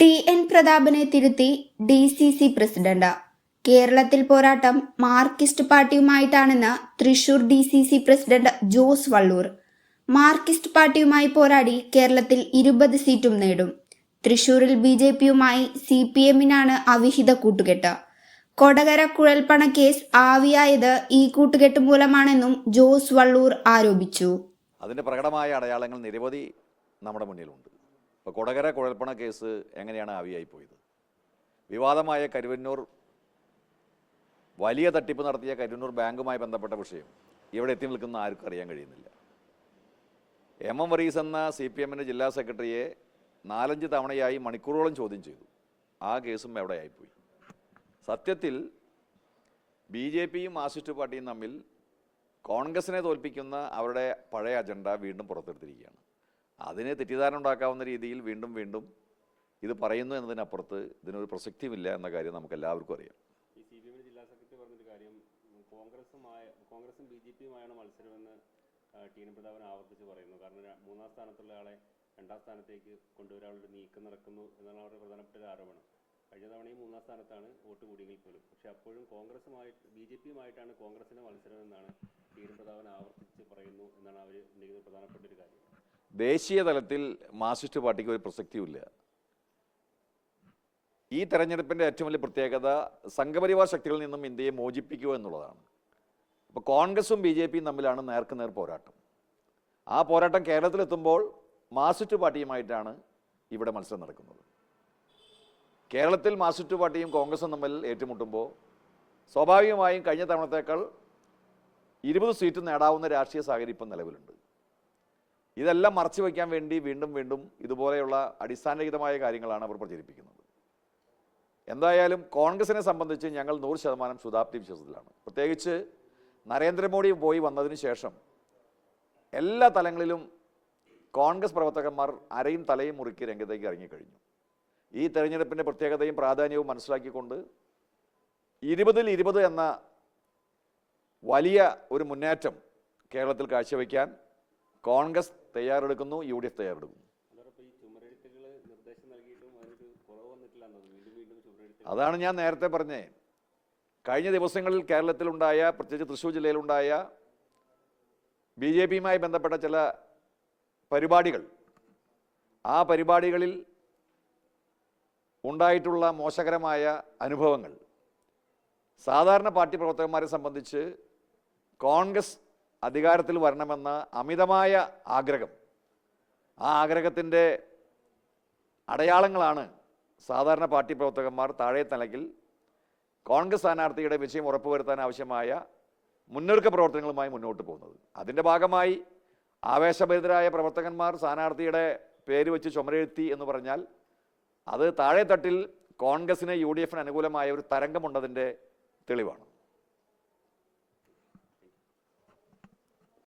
D N പ്രതാപനെ തിരുത്തി D C C president. കേരളത്തിൽ പോരാട്ടം Marxist പാർട്ടിയുമായിട്ടാണെന്ന് Thrissur D C C president Jose Vallur. Marxist പാർട്ടിയുമായി പോരാടി കേരളത്തിൽ ഇരുപത് സീറ്റും നേടും. തൃശൂരിൽ ബി ജെ പിയുമായി സി പി എമ്മിനാണ് അവിഹിത കൂട്ടുകെട്ട്. കൊടകര കുഴൽപ്പണ കേസ് ആവിയായത് ഈ കൂട്ടുകെട്ട് മൂലമാണെന്നും ജോസ് വള്ളൂർ ആരോപിച്ചു. അതിന്റെ പ്രകടമായ അടയാളങ്ങൾ നിരവധി നമ്മുടെ മുന്നിലുണ്ട്. ഇപ്പോൾ കൊടകര കുഴൽപ്പണ കേസ് എങ്ങനെയാണ് ആവിയായി പോയത്? വിവാദമായ കരുവന്നൂർ വലിയ തട്ടിപ്പ് നടത്തിയ കരുവന്നൂർ ബാങ്കുമായി ബന്ധപ്പെട്ട വിഷയം ഇവിടെ എത്തി നിൽക്കുന്ന ആർക്കും അറിയാൻ കഴിയുന്നില്ല. എം എം വറീസ് എന്ന സി പി എമ്മിന്റെ ജില്ലാ സെക്രട്ടറിയെ നാലഞ്ച് തവണയായി മണിക്കൂറോളം ചോദ്യം ചെയ്തു. ആ കേസും എവിടെയായിപ്പോയി? സത്യത്തിൽ ബി ജെ പിയും മാർക്സിസ്റ്റ് പാർട്ടിയും തമ്മിൽ കോൺഗ്രസിനെ തോൽപ്പിക്കുന്ന അവരുടെ പഴയ അജണ്ട വീണ്ടും പുറത്തെടുത്തിരിക്കുകയാണ്. അതിന് തെറ്റിദ്ധാരണ ഉണ്ടാക്കാവുന്ന രീതിയിൽ വീണ്ടും വീണ്ടും ഇത് പറയുന്നു എന്നതിനപ്പുറത്ത് ഇതിനൊരു പ്രസക്തിയുമില്ല എന്ന കാര്യം നമുക്ക് എല്ലാവർക്കും അറിയാം. ഈ പി ജില്ലാ കാര്യം കോൺഗ്രസും ടി എൻ ആവർത്തിച്ച് പറയുന്നു. കാരണം മൂന്നാം സ്ഥാനത്തുള്ള ആളെ രണ്ടാം സ്ഥാനത്തേക്ക് നടക്കുന്നു എന്നാണ് അവരുടെ മൂന്നാം സ്ഥാനത്താണ് വോട്ട് അപ്പോഴും കോൺഗ്രസിന്റെ മത്സരം എന്നാണ് ടി എൻ ആവർത്തിച്ച് പറയുന്നു എന്നാണ് അവർ പ്രധാനപ്പെട്ട ഒരു കാര്യം. ദേശീയ തലത്തിൽ മാർക്സിസ്റ്റ് പാർട്ടിക്ക് ഒരു പ്രസക്തിയുമില്ല. ഈ തെരഞ്ഞെടുപ്പിന്റെ ഏറ്റവും വലിയ പ്രത്യേകത സംഘപരിവാർ ശക്തികളിൽ നിന്നും ഇന്ത്യയെ മോചിപ്പിക്കുക എന്നുള്ളതാണ്. അപ്പോൾ കോൺഗ്രസും ബി ജെ പിയും തമ്മിലാണ് നേർക്കുനേർ പോരാട്ടം. ആ പോരാട്ടം കേരളത്തിലെത്തുമ്പോൾ മാർക്സിസ്റ്റ് പാർട്ടിയുമായിട്ടാണ് ഇവിടെ മത്സരം നടക്കുന്നത്. കേരളത്തിൽ മാർക്സിസ്റ്റ് പാർട്ടിയും കോൺഗ്രസും തമ്മിൽ ഏറ്റുമുട്ടുമ്പോൾ സ്വാഭാവികമായും കഴിഞ്ഞ തവണത്തേക്കാൾ ഇരുപത് സീറ്റ് നേടാവുന്ന രാഷ്ട്രീയ സാഹചര്യം ഇപ്പം നിലവിലുണ്ട്. ഇതെല്ലാം മറച്ചു വയ്ക്കാൻ വേണ്ടി വീണ്ടും വീണ്ടും ഇതുപോലെയുള്ള അടിസ്ഥാനരഹിതമായ കാര്യങ്ങളാണ് അവർ പ്രചരിപ്പിക്കുന്നത്. എന്തായാലും കോൺഗ്രസിനെ സംബന്ധിച്ച് ഞങ്ങൾ നൂറ് ശതമാനം ശുതാപ്തി വിശ്വാസത്തിലാണ്. പ്രത്യേകിച്ച് നരേന്ദ്രമോദി പോയി വന്നതിന് ശേഷം എല്ലാ തലങ്ങളിലും കോൺഗ്രസ് പ്രവർത്തകന്മാർ അരയും തലയും മുറുക്കി രംഗത്തേക്ക് ഇറങ്ങിക്കഴിഞ്ഞു. ഈ തെരഞ്ഞെടുപ്പിന്റെ പ്രത്യേകതയും പ്രാധാന്യവും മനസ്സിലാക്കിക്കൊണ്ട് ഇരുപതിൽ ഇരുപത് എന്ന വലിയ ഒരു മുന്നേറ്റം കേരളത്തിൽ കാഴ്ചവെക്കാൻ കോൺഗ്രസ് തയ്യാറെടുക്കുന്നു യു ഡി എഫ് തയ്യാറെടുക്കുന്നു അതാണ് ഞാൻ നേരത്തെ പറഞ്ഞേ. കഴിഞ്ഞ ദിവസങ്ങളിൽ കേരളത്തിലുണ്ടായ പ്രത്യേകിച്ച് തൃശ്ശൂർ ജില്ലയിലുണ്ടായ ബി ജെ പിയുമായി ബന്ധപ്പെട്ട ചില പരിപാടികൾ ആ പരിപാടികളിൽ ഉണ്ടായിട്ടുള്ള മോശകരമായ അനുഭവങ്ങൾ സാധാരണ പാർട്ടി പ്രവർത്തകന്മാരെ സംബന്ധിച്ച് കോൺഗ്രസ് അധികാരത്തിൽ വരണമെന്ന അമിതമായ ആഗ്രഹം. ആ ആഗ്രഹത്തിന്റെ അടയാളങ്ങളാണ് സാധാരണ പാർട്ടി പ്രവർത്തകന്മാർ താഴെ തലക്കിൽ കോൺഗ്രസ് സ്ഥാനാർത്ഥിയുടെ വിജയം ഉറപ്പുവരുത്താൻ ആവശ്യമായ മുന്നൊരുക്ക പ്രവർത്തനങ്ങളുമായി മുന്നോട്ട് പോകുന്നത്. അതിന്റെ ഭാഗമായി ആവേശഭരിതരായ പ്രവർത്തകന്മാർ സ്ഥാനാർത്ഥിയുടെ പേര് വെച്ച് ചുമരെഴുത്തി എന്ന് പറഞ്ഞാൽ അത് താഴെ തട്ടിൽ കോൺഗ്രസിന് യു ഡി എഫിന് അനുകൂലമായ ഒരു തരംഗമുണ്ടതിന്റെ തെളിവാണ്.